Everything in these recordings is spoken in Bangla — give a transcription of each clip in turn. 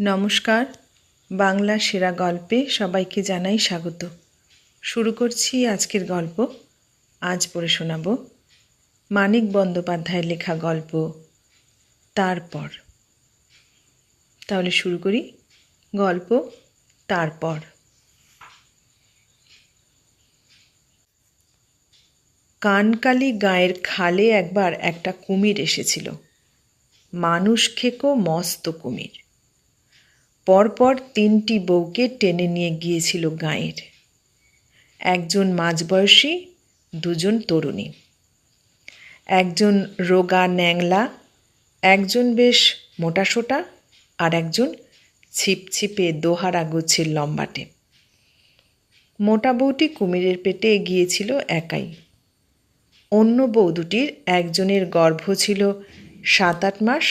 নমস্কার, বাংলা সেরা গল্পে সবাইকে জানাই স্বাগত। শুরু করছি আজকের গল্প। আজ পড়ে শোনাব মানিক বন্দ্যোপাধ্যায়ের লেখা গল্প, তারপর। তাহলে শুরু করি। গল্প, তারপর। কানকালি গায়ের খালে একবার একটা কুমির এসেছিল। মানুষ খেকো মস্ত কুমির। পরপর তিনটি বউকে টেনে নিয়ে গিয়েছিল গাঁয়ের। একজন মাঝবয়সী, দুজন তরুণী। একজন রোগা ন্যাংলা, একজন বেশ মোটাসোটা আর একজন ছিপছিপে দোহারা গোছের লম্বাটে। মোটা বউটি কুমিরের পেটে গিয়েছিল একাই। অন্য বউ দুটির একজনের গর্ভ ছিল সাত আট মাস,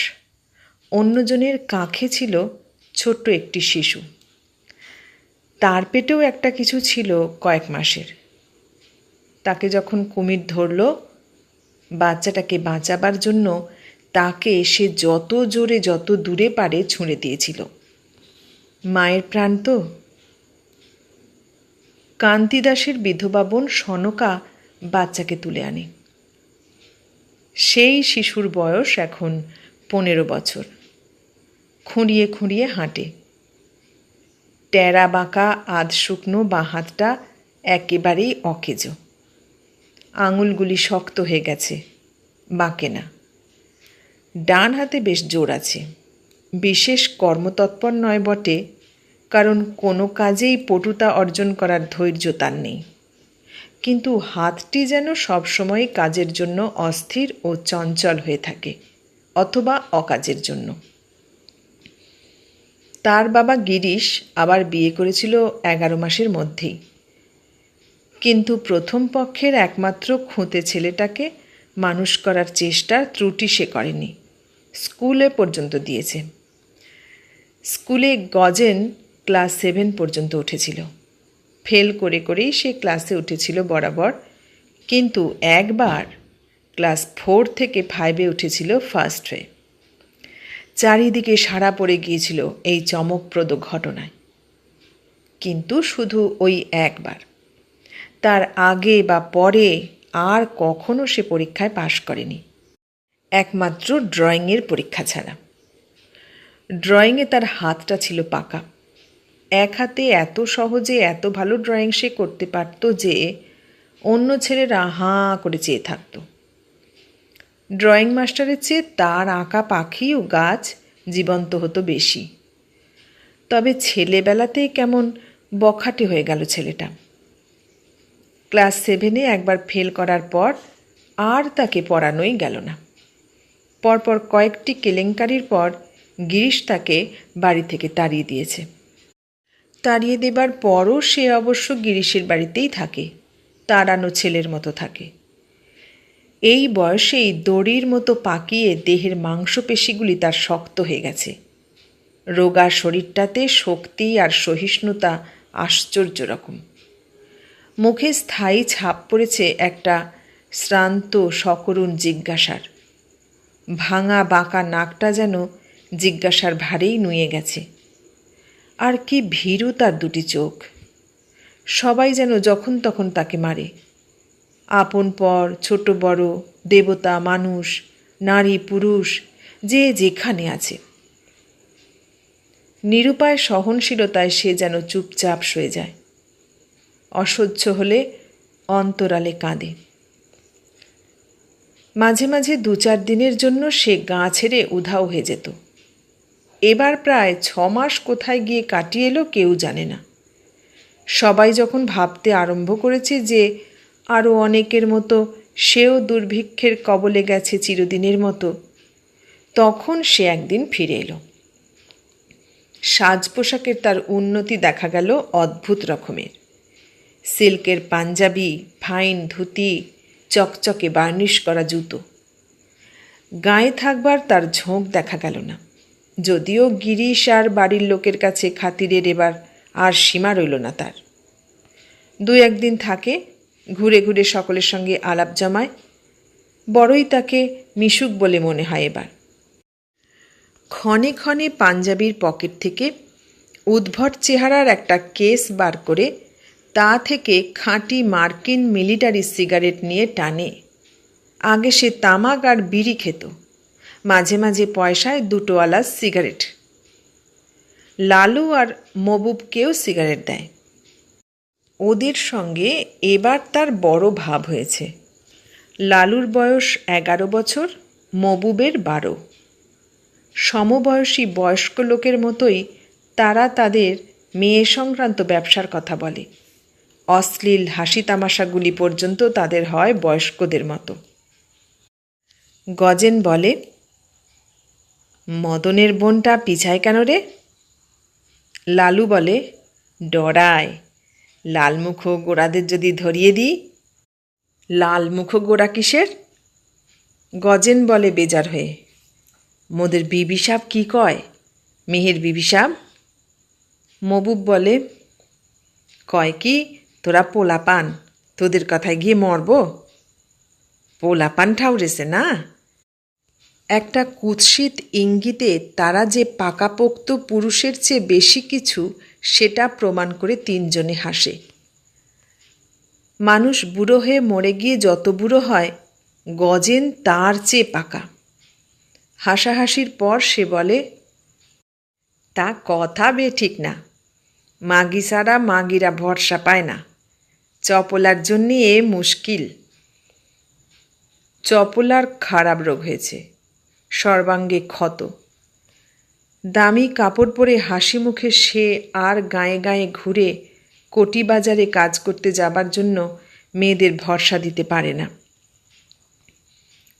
অন্যজনের কাঁখে ছিল ছোট্ট একটি শিশু। তার পেটেও একটা কিছু ছিল কয়েক মাসের। তাকে যখন কুমির ধরল, বাচ্চাটাকে বাঁচাবার জন্য তাকে সে যত জোরে যত দূরে পারে ছুঁড়ে দিয়েছিল। মায়ের প্রাণ তো। কান্তিদাসের বিধবা বোন সনকা বাচ্চাকে তুলে আনে। সেই শিশুর বয়স এখন পনেরো বছর। খুঁড়িয়ে খুঁড়িয়ে হাঁটে। টেরা বাঁকা আধ শুকনো বাঁ হাতটা একেবারেই অকেজ। আঙুলগুলি শক্ত হয়ে গেছে, বাঁকে না। ডান হাতে বেশ জোর আছে। বিশেষ কর্মতৎপর নয় বটে, কারণ কোনো কাজেই পটুতা অর্জন করার ধৈর্য তার নেই। কিন্তু হাতটি যেন সবসময় কাজের জন্য অস্থির ও চঞ্চল হয়ে থাকে, অথবা অকাজের জন্য। তার বাবা গিরিশ আবার বিয়ে করেছিল এগারো মাসের মধ্যেই। কিন্তু প্রথম পক্ষের একমাত্র খুঁতে ছেলেটাকে মানুষ করার চেষ্টা ত্রুটি সে করেনি। স্কুলে পর্যন্ত দিয়েছে। স্কুলে গজেন ক্লাস সেভেন পর্যন্ত উঠেছিল। ফেল করে করেই সে ক্লাসে উঠেছিল বরাবর। কিন্তু একবার ক্লাস ফোর থেকে ফাইভে উঠেছিল ফার্স্ট হয়ে চারিদিকে সাড়া পড়ে গিয়েছিল এই চমকপ্রদ ঘটনায়। কিন্তু শুধু ওই একবার। তার আগে বা পরে আর কখনো সে পরীক্ষায় পাশ করেনি। একমাত্র ড্রয়িংয়ের পরীক্ষা ছাড়া। ড্রয়িংয়ে তার হাতটা ছিল পাকা। এক হাতে এত সহজে এত ভালো ড্রয়িং সে করতে পারত যে অন্য ছেলেরা হাঁ করে চেয়ে থাকতো। ড্রয়িং মাস্টারের চেয়ে তার আঁকা পাখি ও গাছ জীবন্ত হতো বেশি। তবে ছেলেবেলাতেই কেমন বখাটে হয়ে গেল ছেলেটা। ক্লাস সেভেনে একবার ফেল করার পর আর তাকে পড়ানোই গেল না। পরপর কয়েকটি কেলেঙ্কারির পর গিরিশ তাকে বাড়ি থেকে তাড়িয়ে দিয়েছে। তাড়িয়ে দেবার পরও সে অবশ্য গিরিশের বাড়িতেই থাকে, তাড়ানো ছেলের মতো থাকে। এই বয়সেই দড়ির মতো পাকিয়ে দেহের মাংসপেশিগুলি তার শক্ত হয়ে গেছে। রোগা শরীরটাতে শক্তি আর সহিষ্ণুতা আশ্চর্য রকম। মুখে স্থায়ী ছাপ পড়েছে একটা শ্রান্ত সকরুণ জিজ্ঞাসার। ভাঙা বাঁকা নাকটা যেন জিজ্ঞাসার ভারেই নুয়ে গেছে। আর কি ভীরু তার দুটি চোখ। সবাই যেন যখন তখন তাকে মারে। আপন পর ছোট বড়, দেবতা, মানুষ, নারী, পুরুষ, যে যেখানে আছে। নিরুপায় সহনশীলতায় সে যেন চুপচাপ সয়ে যায়। অসহ্য হলে অন্তরালে কাঁদে। মাঝে মাঝে দু চার দিনের জন্য সে গা ছেড়ে উধাও হয়ে যেত। এবার প্রায় ছ মাস কোথায় গিয়ে কাটিয়ে এলো কেউ জানে না। সবাই যখন ভাবতে আরম্ভ করেছে যে আরও অনেকের মতো সেও দুর্ভিক্ষের কবলে গেছে চিরদিনের মতো। তখন সে একদিন ফিরে এলো। সাজ পোশাকের তার উন্নতি দেখা গেল অদ্ভুত রকমের। সিল্কের পাঞ্জাবি, ফাইন ধুতি, চকচকে বার্নিশ করা জুতো। গায়ে থাকবার তার ঝোঁক দেখা গেল না। যদিও গিরিশ আর বাড়ির লোকের কাছে খাতিরের এবার আর সীমা রইল না তার। দু একদিন থাকে ঘুরে ঘুরে সকলের সঙ্গে আলাপ জমায়। বড়ই তাকে মিশুক বলে মনে হয় এবার। ক্ষণে ক্ষণে পাঞ্জাবির পকেট থেকে উদ্ভট চেহারার একটা কেস বার করে তা থেকে খাঁটি মার্কিন মিলিটারি সিগারেট নিয়ে টানে। আগে সে তামাক আর বিড়ি খেত। মাঝে মাঝে পয়সায় দুটোওয়ালা সিগারেট। লালু আর মবুবকেও সিগারেট দেয়। ওদের সঙ্গে এবার তার বড় ভাব হয়েছে। লালুর বয়স এগারো বছর, মবুবের বারো। সমবয়সী বয়স্ক লোকের মতোই তারা তাদের মেয়ে সংক্রান্ত ব্যবসার কথা বলে। অশ্লীল হাসি তামাশাগুলি পর্যন্ত তাদের হয় বয়স্কদের মতো। গজেন বলে, মদনের বোনটা পিছায় কেন রে? লালু বলে, ডরায়। লালমুখ গোড়াদের যদি ধরিয়ে দিই? লালমুখ গোড়া কিসের? গজেন বলে বেজার হয়ে। মোদের বিবি সাহ কী কয়? মেহের বিবি সাহ মবুব বলে, কয় কি, তোরা পোলা পান তোদের কথায় গিয়ে মরব? পোলা পান ঠাউরেছে না? একটা কুৎসিত ইঙ্গিতে তারা যে পাকাপোক্ত পুরুষের চেয়ে বেশি কিছু সেটা প্রমাণ করে তিনজনে হাসে। মানুষ বুড়ো হয়ে মরে গিয়ে যত বুড়ো হয়, গজেন তার চেয়ে পাকা। হাসাহাসির পর সে বলে, তা কথা বে ঠিক না। মাগি সারা মাগিরা ভরসা পায় না। চপলার জন্যে এ মুশকিল। চপলার খারাপ রোগ হয়েছে। সর্বাঙ্গে ক্ষত। দামি কাপড় পরে হাসি মুখে সে আর গায়ে গায়ে ঘুরে কোটি বাজারে কাজ করতে যাবার জন্য মেয়েদের ভরসা দিতে পারে না।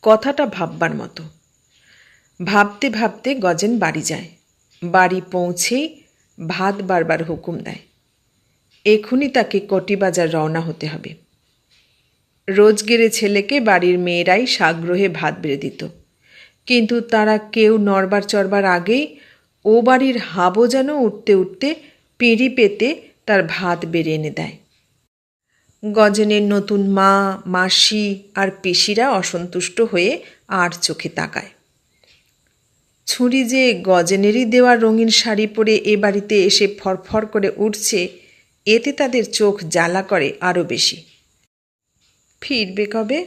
কথাটা ভাববার মতো। ভাবতে ভাবতে গজেন বাড়ি যায়। বাড়ি পৌঁছেই ভাত বারবার হুকুম দেয়। এখনই তাকে কটিবাজার রওনা হতে হবে। রোজগেরে ছেলেকে বাড়ির মেয়েরাই সাগ্রহে ভাত বেড়ে দিত। কিন্তু তারা কেউ নড়বার চড়বার আগেই ও বাড়ির হাবো যেন উঠতে উঠতে পিঁড়ি পেতে তার ভাত বেড়ে এনে দেয়। গজনের নতুন মা, মাসি আর পিসিরা অসন্তুষ্ট হয়ে আর চোখে তাকায়। ছুরি যে গজেনেরই দেওয়া রঙিন শাড়ি পরে এ বাড়িতে এসে ফরফর করে উঠছে, এতে তাদের চোখ জ্বালা করে আরও বেশি। ফিরবে কবে?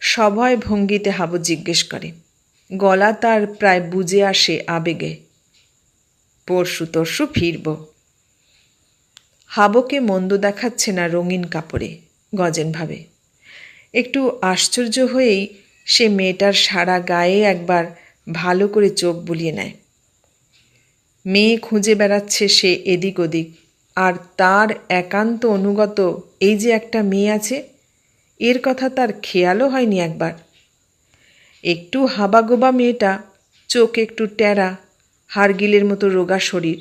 সভয় ভঙ্গিতে হাবু জিজ্ঞেস করে। গলা তার প্রায় বুঝে আসে আবেগে। পরশু তরশু ফিরব। হাবকে মন্দ দেখাচ্ছে না রঙিন কাপড়ে, গজেন ভাবে। একটু আশ্চর্য হয়েই সে মেয়েটার সারা গায়ে একবার ভালো করে চোখ বুলিয়ে নেয়। মেয়ে খুঁজে বেড়াচ্ছে সে এদিক ওদিক, আর তার একান্ত অনুগত, এই যে একটা মেয়ে আছে? এর কথা তার খেয়ালও হয়নি একবার। একটু হাবাগোবা মেয়েটা, চোখ একটু টেরা হারগিলের মতো রোগা শরীর।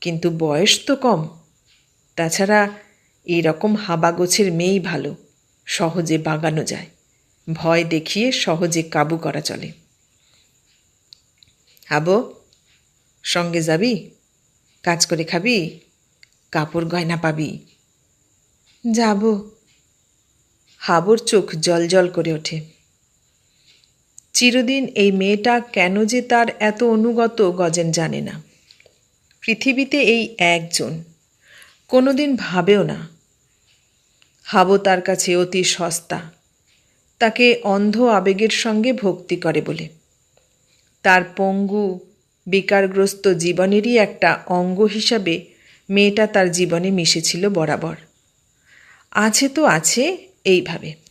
কিন্তু বয়স তো কম। তাছাড়া এরকম হাবাগোছের মেয়েই ভালো, সহজে বাগানো যায়, ভয় দেখিয়ে সহজে কাবু করা চলে। হাবো, সঙ্গে যাবি? কাজ করে খাবি? কাপড় গয়না পাবি? যাব। হাবর চোখ জল জল করে ওঠে। চিরদিন এই মেয়েটা কেন যে তার এত অনুগত গজেন জানে না। পৃথিবীতে এই একজন কোনোদিন ভাবেও না। হাবো তার কাছে অতি সস্তা। তাকে অন্ধ আবেগের সঙ্গে ভক্তি করে বলে। তার পঙ্গু, বিকারগ্রস্ত জীবনেরই একটা অঙ্গ হিসাবে মেয়েটা তার জীবনে মিশেছিল বরাবর। আছে তো আছে, এইভাবে।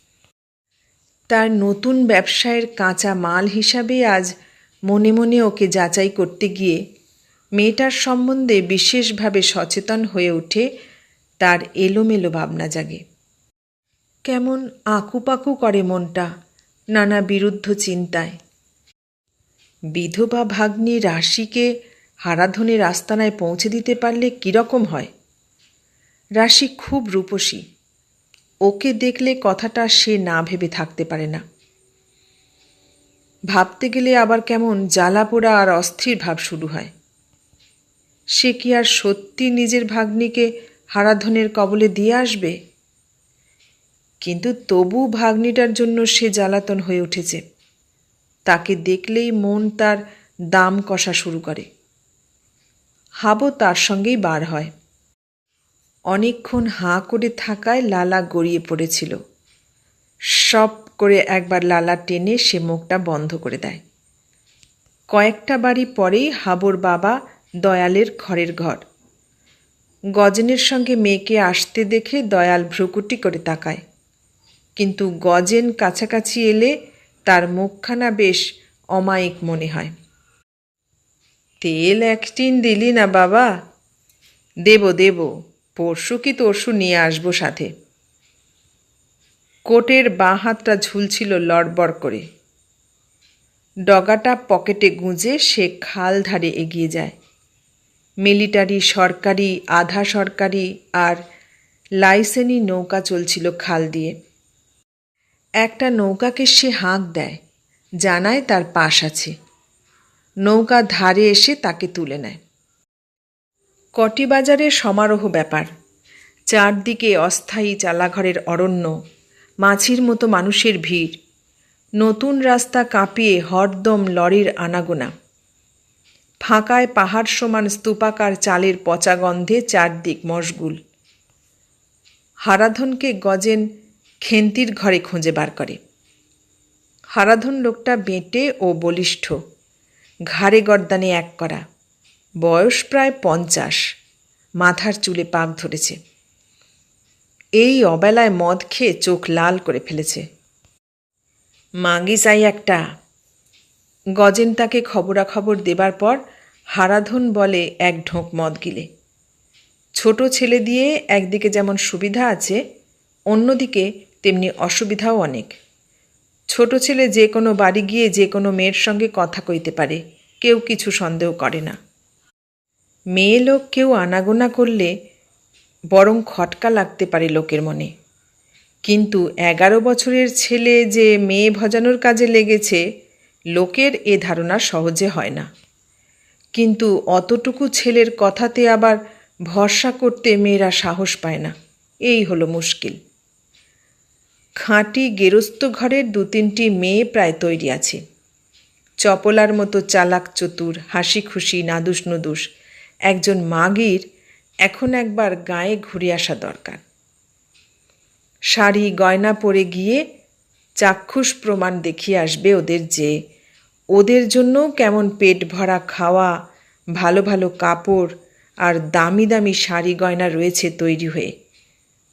তার নতুন ব্যবসায়ের কাঁচা মাল হিসাবে আজ মনে মনে ওকে যাচাই করতে গিয়ে মেয়েটার সম্বন্ধে বিশেষভাবে সচেতন হয়ে ওঠে তার এলোমেলো ভাবনা জাগে। কেমন আঁকুপাকু করে মনটা, নানা বিরুদ্ধ চিন্তায়। বিধবা ভাগ্নি রাশিকে হারাধনের আস্তানায় পৌঁছে দিতে পারলে কীরকম হয়? রাশি খুব রূপসী। ওকে দেখলে কথাটা সে না ভেবে থাকতে পারে না। ভাবতে গেলে আবার কেমন জ্বালা পোড়া আর অস্থির ভাব শুরু হয়। সে কি আর সত্যি নিজের ভাগ্নিকে হারাধনের কবলে দিয়ে আসবে? কিন্তু তবু ভাগ্নিটার জন্য সে জ্বালাতন হয়ে উঠেছে। তাকে দেখলেই মন তার দাম কষা শুরু করে। হাবো তার সঙ্গেই বার হয়। অনেকক্ষণ হাঁ করে থাকায় লালা গড়িয়ে পড়েছিল। সব করে একবার লালা টেনে সে মুখটা বন্ধ করে দেয়। কয়েকটা বাড়ি পরেই হাবর বাবা দয়ালের ঘরের ঘর। গজেনের সঙ্গে মেয়েকে আসতে দেখে দয়াল ভ্রুকুটি করে তাকায়। কিন্তু গজেন কাছাকাছি এলে তার মুখখানা বেশ অমায়িক মনে হয়। তেল এক টিন দিলি না বাবা। দেব দেব। পরশু কি তরশু নিয়ে আসব সাথে। কোটের বাঁ হাতটা ঝুলছিল লড়বড় করে। ডগাটা পকেটে গুঁজে সে খাল ধারে এগিয়ে যায়। মিলিটারি, সরকারি, আধা সরকারি আর লাইসেনি নৌকা চলছিল খাল দিয়ে। একটা নৌকাকে সে হাঁক দেয়, জানায় তার পাশ আছে। নৌকা ধারে এসে তাকে তুলে নেয়। কটিবাজারের সমারোহ ব্যাপার। চারদিকে অস্থায়ী চালাঘরের অরণ্য, মাছির মতো মানুষের ভিড়, নতুন রাস্তা কাঁপিয়ে হরদম লরির আনাগোনা। ফাঁকায় পাহাড় সমান স্তূপাকার চালের পচা গন্ধে চারদিক মশগুল। হারাধনকে গজেন খেন্তির ঘরে খুঁজে বার করে। হারাধন লোকটা বেঁটে ও বলিষ্ঠ, ঘাড়ে গর্দানে এক করা। বয়স প্রায় পঞ্চাশ। মাথার চুলে পাক ধরেছে। এই অবেলায় মদ খেয়ে চোখ লাল করে ফেলেছে। মাগি চাই একটা। গজেন তাকে খবরাখবর দেবার পর হারাধন বলে এক ঢোক মদ গিলে। ছোট ছেলে দিয়ে একদিকে যেমন সুবিধা আছে, অন্যদিকে তেমনি অসুবিধাও অনেক। ছোট ছেলে যে কোনো বাড়ি গিয়ে যে কোনো মেয়ের সঙ্গে কথা কইতে পারে, কেউ কিছু সন্দেহ করে না। মেয়ে লোক কেউ আনাগোনা করলে বরং খটকা লাগতে পারে লোকের মনে। কিন্তু এগারো বছরের ছেলে যে মেয়ে ভজানোর কাজে লেগেছে, লোকের এ ধারণা সহজে হয় না। কিন্তু অতটুকু ছেলের কথাতে আবার ভরসা করতে মেয়েরা সাহস পায় না। এই হলো মুশকিল। খাঁটি গেরস্ত ঘরের দু তিনটি মেয়ে প্রায় তৈরি আছে। চপলার মতো চালাক চতুর হাসি খুশি নাদুস নুদুস একজন মাগির এখন একবার গায়ে ঘুরে আসা দরকার। শাড়ি, গয়না পরে গিয়ে চাক্ষুষ প্রমাণ দেখিয়ে আসবে ওদের যে ওদের জন্য কেমন পেট ভরা খাওয়া, ভালো ভালো কাপড় আর দামি দামি শাড়ি গয়না রয়েছে তৈরি হয়ে।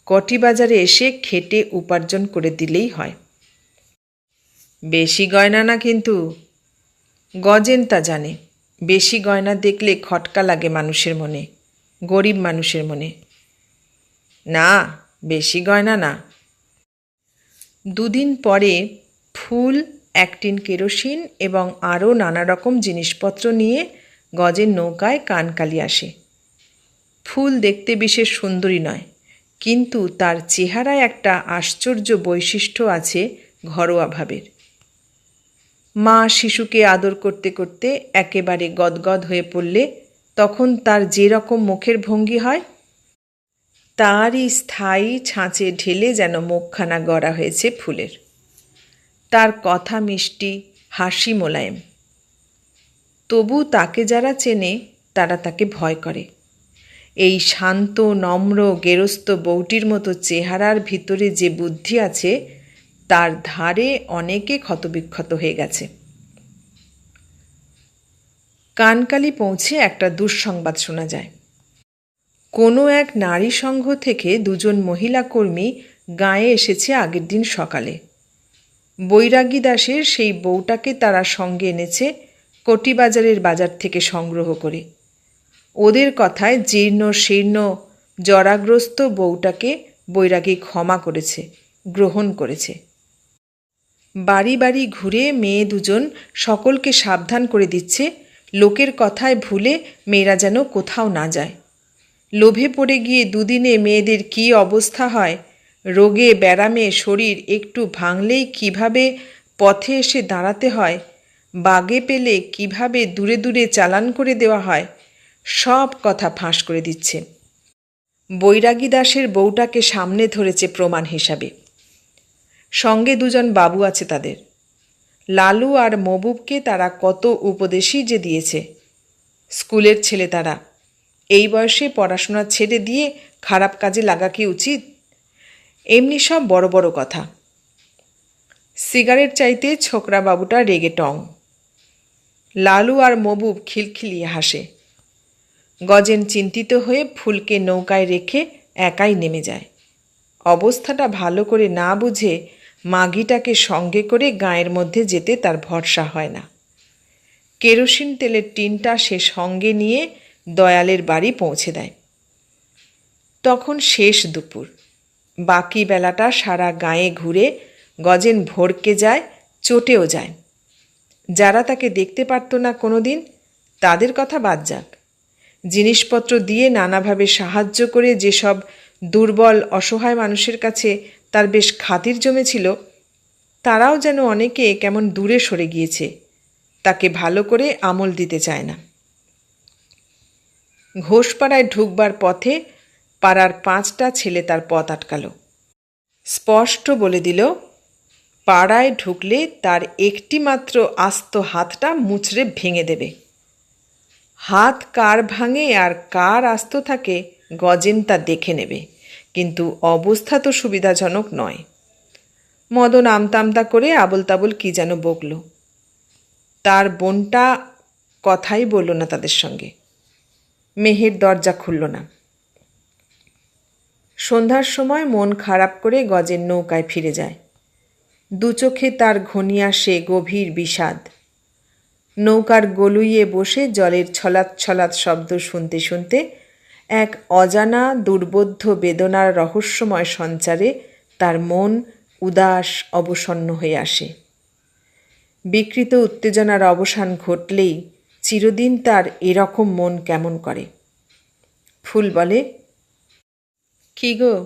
কটি বাজারে এসে খেটে উপার্জন করে দিলেই হয়। বেশি গয়না না কিন্তু গজেন তা জানে। বেশি গয়না দেখলে খটকা লাগে মানুষের মনে, গরিব মানুষের মনে। না, বেশি গয়না না। দুদিন পরে ফুল, একটিন কেরোসিন এবং আরও নানা রকম জিনিসপত্র নিয়ে গজের নৌকায় কানকালি আসে। ফুল দেখতে বিশেষ সুন্দরী নয়, কিন্তু তার চেহারায় একটা আশ্চর্য বৈশিষ্ট্য আছে ঘরোয়া ভাবের মা শিশুকে আদর করতে করতে একেবারে গদগদ হয়ে পড়লে তখন তার যে রকম মুখের ভঙ্গি হয়, তারই স্থায়ী ছাঁচে ঢেলে যেন মুখখানা গড়া হয়েছে ফুলের। তার কথা মিষ্টি, হাসি মোলায়েম। তবু তাকে যারা চেনে, তারা তাকে ভয় করে। এই শান্ত, নম্র, গেরস্ত বউটির মতো চেহারার ভিতরে যে বুদ্ধি আছে তার ধারে অনেকে ক্ষতবিক্ষত হয়ে গেছে। কানকালি পৌঁছে একটা দুঃসংবাদ শোনা যায়। কোনো এক নারী সংঘ থেকে দুজন মহিলা কর্মী গায়ে এসেছে আগের দিন সকালে। বৈরাগী দাসের সেই বউটাকে তারা সঙ্গে এনেছে কটিবাজারের বাজার থেকে সংগ্রহ করে। ওদের কথায় জীর্ণ শীর্ণ জরাগ্রস্ত বউটাকে বৈরাগী ক্ষমা করেছে, গ্রহণ করেছে। বাড়ি বাড়ি ঘুরে মেয়ে দুজন সকলকে সাবধান করে দিচ্ছে, লোকের কথায় ভুলে মেয়েরা যেন কোথাও না যায়। লোভে পড়ে গিয়ে দুদিনে মেয়েদের কি অবস্থা হয়, রোগে ব্যারামে শরীর একটু ভাঙলেই কীভাবে পথে এসে দাঁড়াতে হয়, বাগে পেলে কীভাবে দূরে দূরে চালান করে দেওয়া হয়, সব কথা ফাঁস করে দিচ্ছে। বৈরাগী দাসের বউটাকে সামনে ধরেছে প্রমাণ হিসাবে। সঙ্গে দুজন বাবু আছে তাদের। লালু আর মবুবকে তারা কত উপদেশই যে দিয়েছে। স্কুলের ছেলে তারা। এই বয়সে পড়াশোনা ছেড়ে দিয়ে খারাপ কাজে লাগা কি উচিত? এমনি সব বড় বড় কথা। সিগারেট চাইতে ছোকরা বাবুটা রেগে টং। লালু আর মবুব খিলখিলিয়ে হাসে। গজেন চিন্তিত হয়ে ফুলকে নৌকায় রেখে একাই নেমে যায়। অবস্থাটা ভালো করে না বুঝে মাগিটাকে সঙ্গে করে গায়ের মধ্যে যেতে তার ভরসা হয় না। কেরোসিন তেলের টিনটা সে সঙ্গে নিয়ে দয়ালের বাড়ি পৌঁছে দেয়। তখন শেষ দুপুর। বাকি বেলাটা সারা গায়ে ঘুরে গজেন ভরকে যায়, চটেও যায়। যারা তাকে দেখতে পারত না কোনো দিন তাদের কথা বাদ যাক। জিনিসপত্র দিয়ে নানাভাবে সাহায্য করে যেসব দুর্বল, অসহায় মানুষের কাছে তার বেশ খাতির জমেছিল, তারাও যেন অনেকে কেমন দূরে সরে গিয়েছে, তাকে ভালো করে আমল দিতে চায় না। ঘোষপাড়ায় ঢুকবার পথে পাড়ার পাঁচটা ছেলে তার পথ আটকালো। স্পষ্ট বলে দিল, পাড়ায় ঢুকলে তার একটি মাত্র আস্ত হাতটা মুচড়ে ভেঙে দেবে। হাত কার ভাঙে আর কার আস্ত থাকে গজেন তা দেখে নেবে। কিন্তু অবস্থা তো সুবিধাজনক নয়। মদন আমতামতা করে আবল তাবল কী যেন বকল। তার বোনটা কথাই বলল না তাদের সঙ্গে। মেহের দরজা খুলল না। সন্ধ্যার সময় মন খারাপ করে গজের নৌকায় ফিরে যায়। দু চোখে তার ঘনিয়ে আসে গভীর বিষাদ। নৌকার গলুইয়ে বসে জলের ছলাৎ ছলাৎ শব্দ শুনতে শুনতে এক অজানা দুর্বোধ্য বেদনার রহস্যময় সঞ্চারে তার মন উদাস অবসন্ন হয়ে আসে। বিকৃত উত্তেজনার অবসান ঘটলেই চিরদিন তার এরকম মন কেমন করে? ফুল বলে, কি গো,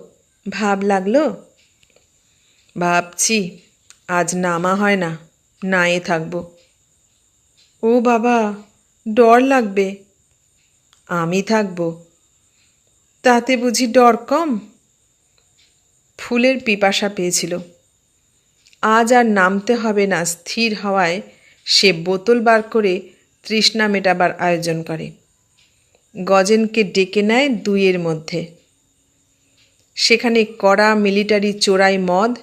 ভাব লাগল? ভাবছি, আজ নামা হয় না, নায়ে থাকব। ও বাবা, ডর লাগবে? আমি থাকব। তাতে বুঝি ডর কম? ফুলের পিপাসা পেয়েছিল। আজ আর নামতে হবে না, স্থির হওয়ায় সে বোতল বার করে তৃষ্ণা মেটাবার আয়োজন করে। গজেনকে ডেকে নেয় দুইয়ের মধ্যে। সেখানে কড়া মিলিটারি চোরাই মদ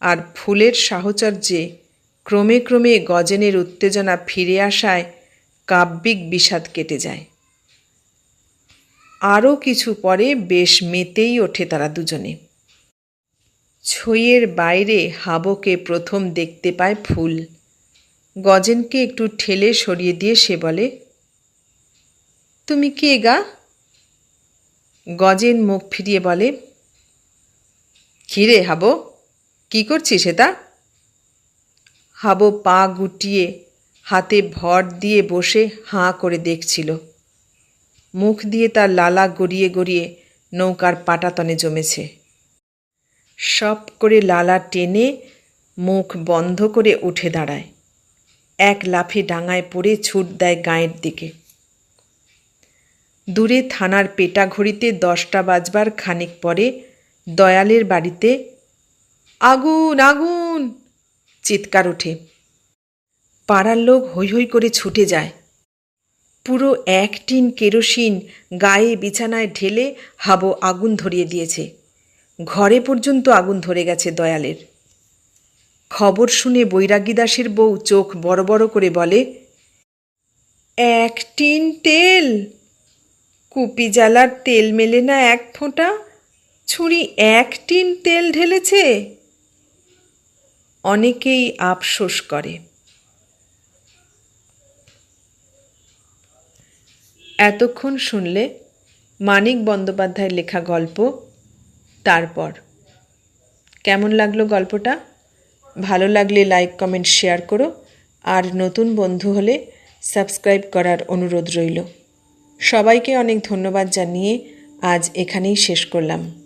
আর ফুলের সাহচর্যে ক্রমে ক্রমে গজেনের উত্তেজনা ফিরে আসায় কাব্যিক বিষাদ কেটে যায়। আরও কিছু পরে বেশ মেতেই ওঠে তারা দুজনে। ছইয়ের বাইরে হাবকে প্রথম দেখতে পায় ফুল। গজেনকে একটু ঠেলে সরিয়ে দিয়ে সে বলে, তুমি কে গা? গজেন মুখ ফিরিয়ে বলে, কিরে হাবো, কি করছিস এটা? হাবো পা গুটিয়ে হাতে ভর দিয়ে বসে হাঁ করে দেখছিল। মুখ দিয়ে তার লালা গড়িয়ে গড়িয়ে নৌকার পাটাতনে জমেছে। সব করে লালা টেনে মুখ বন্ধ করে উঠে দাঁড়ায়। এক লাফে ডাঙায় পড়ে ছুট দেয় গায়ের দিকে। দূরে থানার পেটা ঘড়িতে দশটা বাজবার খানিক পরে দয়ালের বাড়িতে, আগুন আগুন! চিৎকার ওঠে। পাড়ার লোক হৈ হৈ করে ছুটে যায়। পুরো এক টিন কেরোসিন গায়ে বিছানায় ঢেলে হাবো আগুন ধরিয়ে দিয়েছে। ঘরে পর্যন্ত আগুন ধরে গেছে দয়ালের। খবর শুনে বৈরাগী দাসের বউ চোখ বড় বড় করে বলে, এক টিন তেল? কুপি জ্বালার তেল মেলে না এক ফোঁটা? ছুরি এক টিন তেল ঢেলেছে? অনেকেই আফসোস করে। এতক্ষণ শুনলে মানিক বন্দ্যোপাধ্যায়ের লেখা গল্প, তারপর। কেমন লাগল গল্পটা? ভালো লাগলে লাইক, কমেন্ট, শেয়ার করো। আর নতুন বন্ধু হলে সাবস্ক্রাইব করার অনুরোধ রইল। সবাইকে অনেক ধন্যবাদ জানিয়ে আজ এখানেই শেষ করলাম।